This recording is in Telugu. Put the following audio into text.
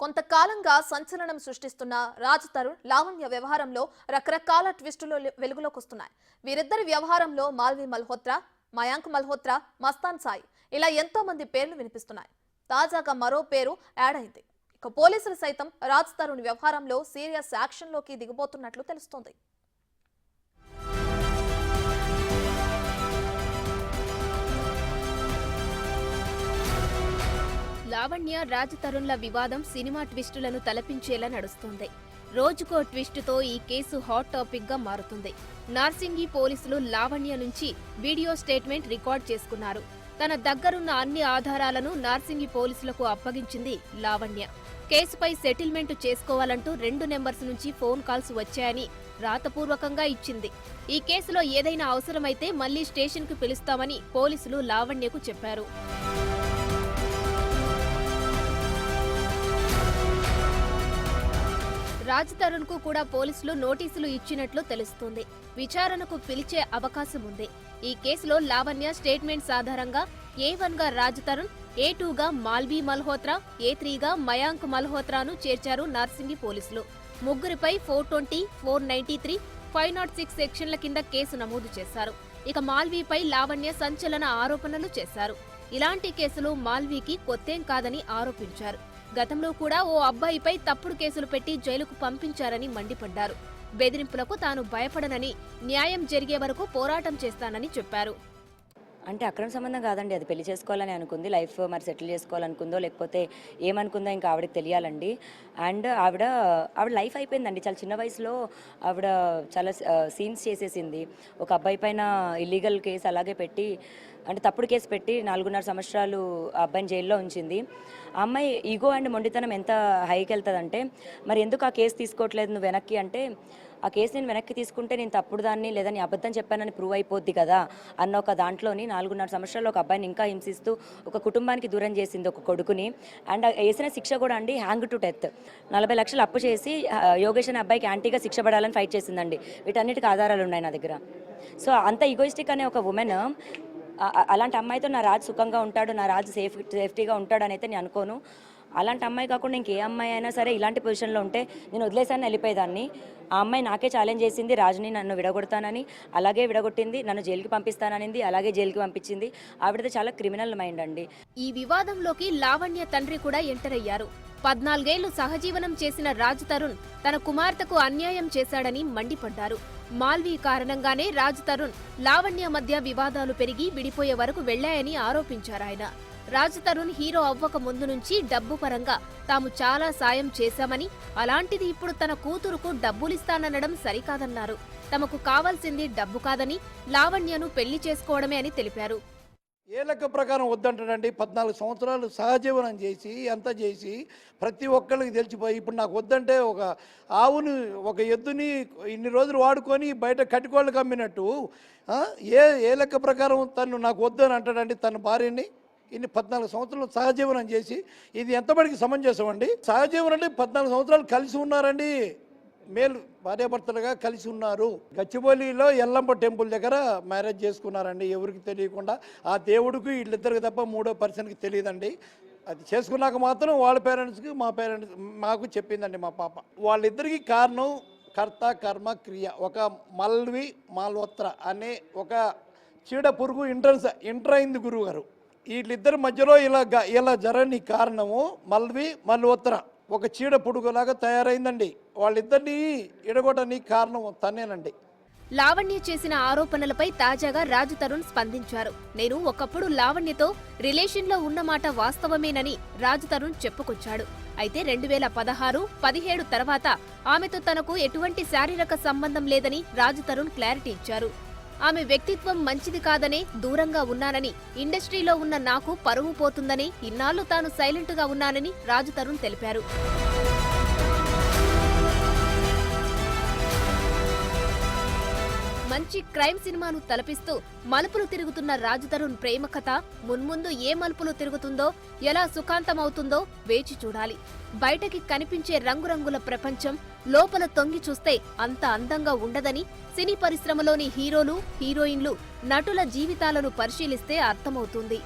కొంతకాలంగా సంచలనం సృష్టిస్తున్న రాజ్ తరుణ్ లావణ్య వ్యవహారంలో రకరకాల ట్విస్టులు వెలుగులోకి వస్తున్నాయి వీరిద్దరి వ్యవహారంలో మాల్వి మల్హోత్రా మయాంక్ మల్హోత్రా మస్తాన్ సాయి ఇలా ఎంతో మంది పేర్లు వినిపిస్తున్నాయి. తాజాగా మరో పేరు యాడ్ అయింది. ఇక పోలీసులు సైతం రాజ్ తరుణ్ వ్యవహారంలో సీరియస్ యాక్షన్లోకి దిగబోతున్నట్లు తెలుస్తోంది. లావణ్య రాజ్ తరుణ్ల వివాదం సినిమా ట్విస్టులను తలపించేలా నడుస్తుంది. రోజుకో ట్విస్టుతో ఈ కేసు హాట్ టాపిక్గా మారుతుంది. నార్సింగి పోలీసులు లావణ్య నుంచి వీడియో స్టేట్మెంట్ రికార్డ్ చేసుకున్నారు. తన దగ్గరున్న అన్ని ఆధారాలను నార్సింగి పోలీసులకు అప్పగించింది లావణ్య. కేసుపై సెటిల్మెంట్ చేసుకోవాలంటూ రెండు నెంబర్స్ నుంచి ఫోన్ కాల్స్ వచ్చాయని రాతపూర్వకంగా ఇచ్చింది. ఈ కేసులో ఏదైనా అవసరమైతే మళ్ళీ స్టేషన్కు పిలుస్తామని పోలీసులు లావణ్యకు చెప్పారు. రాజ్ తరుణ్కు కూడా పోలీసులు నోటీసులు ఇచ్చినట్లు తెలుస్తుంది. విచారణకు పిలిచే అవకాశం ఉంది. ఈ కేసులో లావణ్య స్టేట్మెంట్స్ ఆధారంగా ఏ వన్గా రాజ్ తరుణ్ ఏ టూగా మాల్వీ మల్హోత్రా ఏ త్రీగా మయాంక్ మల్హోత్రాను చేర్చారు నార్సింగి పోలీసులు. ముగ్గురిపై four twenty four ninety three five nought six సెక్షన్ల కింద కేసు నమోదు చేశారు. ఇక మాల్వీపై లావణ్య సంచలన ఆరోపణలు చేశారు. ఇలాంటి కేసులు మాల్వీకి కొత్తేం కాదని ఆరోపించారు. గతంలో కూడా ఓ అబ్బాయిపై తప్పుడు కేసులు పెట్టి జైలుకు పంపించారని మండిపడ్డారు. బెదిరింపులకు తాను భయపడనని న్యాయం జరిగే వరకు పోరాటం చేస్తానని చెప్పారు. అంటే అక్రమ సంబంధం కాదండి. అది పెళ్ళి చేసుకోవాలని అనుకుంది. లైఫ్ మరి సెటిల్ చేసుకోవాలనుకుందో లేకపోతే ఏమనుకుందో ఇంకా ఆవిడకి తెలియాలండి. అండ్ ఆవిడ ఆవిడ లైఫ్ అయిపోయిందండి. చాలా చిన్న వయసులో ఆవిడ చాలా సీన్స్ చేసేసింది. ఒక అబ్బాయి పైన ఇల్లీగల్ కేసు అలాగే పెట్టి అంటే తప్పుడు కేసు పెట్టి నాలుగున్నర సంవత్సరాలు ఆ అబ్బాయిని జైల్లో ఉంచింది. ఆ అమ్మాయి ఈగో అండ్ మొండితనం ఎంత హైకి వెళ్తుందంటే మరి ఎందుకు ఆ కేసు తీసుకోవట్లేదు నువ్వు వెనక్కి అంటే ఆ కేసు నేను వెనక్కి తీసుకుంటే నేను తప్పుడు దాన్ని లేదా నీ అబద్ధం చెప్పానని ప్రూవ్ అయిపోద్ది కదా అన్న ఒక దాంట్లోని నాలుగున్నర సంవత్సరాల్లో ఒక అబ్బాయిని ఇంకా హింసిస్తూ ఒక కుటుంబానికి దూరం చేసింది ఒక కొడుకుని. అండ్ వేసిన శిక్ష కూడా అండి హ్యాంగ్ టు డెత్ నలభై లక్షలు అప్పు చేసి యోగేష్ అనే అబ్బాయికి యాంటీగా శిక్ష పడాలని ఫైట్ చేసిందండి. వీటన్నిటికీ ఆధారాలు ఉన్నాయి నా దగ్గర. సో అంత ఈగోయిస్టిక్ అనే ఒక ఉమెన్ అలాంటి అమ్మాయితో నా రాజు సుఖంగా ఉంటాడు నా రాజు సేఫ్ సేఫ్టీగా ఉంటాడు అని అయితే నేను అనుకోను. అలాంటి అమ్మాయి కాకుండా ఇంకే అమ్మాయి అయినా సరే ఇలాంటి పొజిషన్లో ఉంటే నేను వదిలేసాను వెళ్ళిపోయేదాన్ని. ఆ అమ్మాయి నాకే ఛాలెంజ్ చేసింది రాజుని నన్ను విడగొడతానని అలాగే విడగొట్టింది నన్ను జైలుకి పంపిస్తాననింది అలాగే జైలుకి పంపించింది. ఆవిడది చాలా క్రిమినల్ మైండ్ అండి. ఈ వివాదంలోకి లావణ్య తండ్రి కూడా ఎంటర్ అయ్యారు. పద్నాలుగేళ్ళు సహజీవనం చేసిన రాజ్ తరుణ్ తన కుమార్తెకు అన్యాయం చేశాడని మండిపడ్డారు. మాల్వీ కారణంగానే రాజ్ తరుణ్ లావణ్య మధ్య వివాదాలు పెరిగి విడిపోయే వరకు వెళ్ళాయని ఆరోపించారాయన రాజ్ తరుణ్ హీరో అవ్వక ముందు నుంచి డబ్బు పరంగా తాము చాలా సాయం చేశామని అలాంటిది ఇప్పుడు తన కూతురుకు డబ్బులిస్తాననడం సరికాదన్నారు. తమకు కావాల్సింది డబ్బు కాదని లావణ్యను పెళ్ళి చేసుకోవడమే అని తెలిపారు. ఏ లెక్క ప్రకారం వద్దంటాడండి. పద్నాలుగు సంవత్సరాలు సహజీవనం చేసి ఎంత చేసి ప్రతి ఒక్కళ్ళకి తెలిసిపోయి ఇప్పుడు నాకు వద్దంటే ఒక ఆవుని ఒక ఎద్దుని ఇన్ని రోజులు వాడుకొని బయట కట్టుకోళ్ళకి అమ్మినట్టు ఏ ఏ లెక్క ప్రకారం తను నాకు వద్దని అంటాడండి తన భార్యని? ఇన్ని పద్నాలుగు సంవత్సరాలు సహజీవనం చేసి ఇది ఎంతమందికి సమంజసం అండి సహజీవనం అంటే పద్నాలుగు సంవత్సరాలు కలిసి ఉన్నారండి. మేలు భార్యాభర్తలుగా కలిసి ఉన్నారు. గచ్చిబౌలిలో ఎల్లంప టెంపుల్ దగ్గర మ్యారేజ్ చేసుకున్నారండి. ఎవరికి తెలియకుండా ఆ దేవుడికి వీళ్ళిద్దరికి తప్ప మూడో పర్సన్కి తెలియదండి. అది చేసుకున్నాక మాత్రం వాళ్ళ పేరెంట్స్కి మా పేరెంట్స్ మాకు చెప్పిందండి మా పాప. వాళ్ళిద్దరికి కారణం కర్త కర్మ క్రియ. ఒక మల్వి మాల్వత్ర అనే ఒక చీడ పురుగు ఎంట్రన్స్ ఇంటర్ అయింది గురువు గారు వీళ్ళిద్దరి మధ్యలో ఇలా ఇలా జరగని కారణము మల్వి మల్వత్ర ఒక చీడ పుడుగులాగా తయారైందండి. వాళ్ళిద్దరిని ఎడగొట్టని కారణం తనేనండి లావణ్య చేసిన ఆరోపణలపై తాజాగా రాజు తరుణ్ స్పందించారు. నేను ఒకప్పుడు లావణ్యతో రిలేషన్లో ఉన్నమాట వాస్తవమేనని రాజు తరుణ్ చెప్పుకొచ్చాడు. అయితే రెండు వేల పదహారు పదిహేడు తర్వాత ఆమెతో తనకు ఎటువంటి శారీరక సంబంధం లేదని రాజు తరుణ్ క్లారిటీ ఇచ్చారు. ఆమె వ్యక్తిత్వం మంచిది కాదనే దూరంగా ఉన్నానని ఇండస్ట్రీలో ఉన్న నాకు పరువు పోతుందని ఇన్నాళ్ళు తాను సైలెంట్గా ఉన్నానని రాజు తరుణ్ తెలిపారు. మంచి క్రైమ్ సినిమాను తలపిస్తూ మలుపులు తిరుగుతున్న రాజు తరుణ్ ప్రేమ కథ మున్ముందు ఏ మలుపులు తిరుగుతుందో ఎలా సుఖాంతమవుతుందో వేచి చూడాలి. బయటకి కనిపించే రంగురంగుల ప్రపంచం లోపల తొంగి చూస్తే అంత అందంగా ఉండదని సినీ పరిశ్రమలోని హీరోలు హీరోయిన్లు నటుల జీవితాలను పరిశీలిస్తే అర్థమవుతుంది.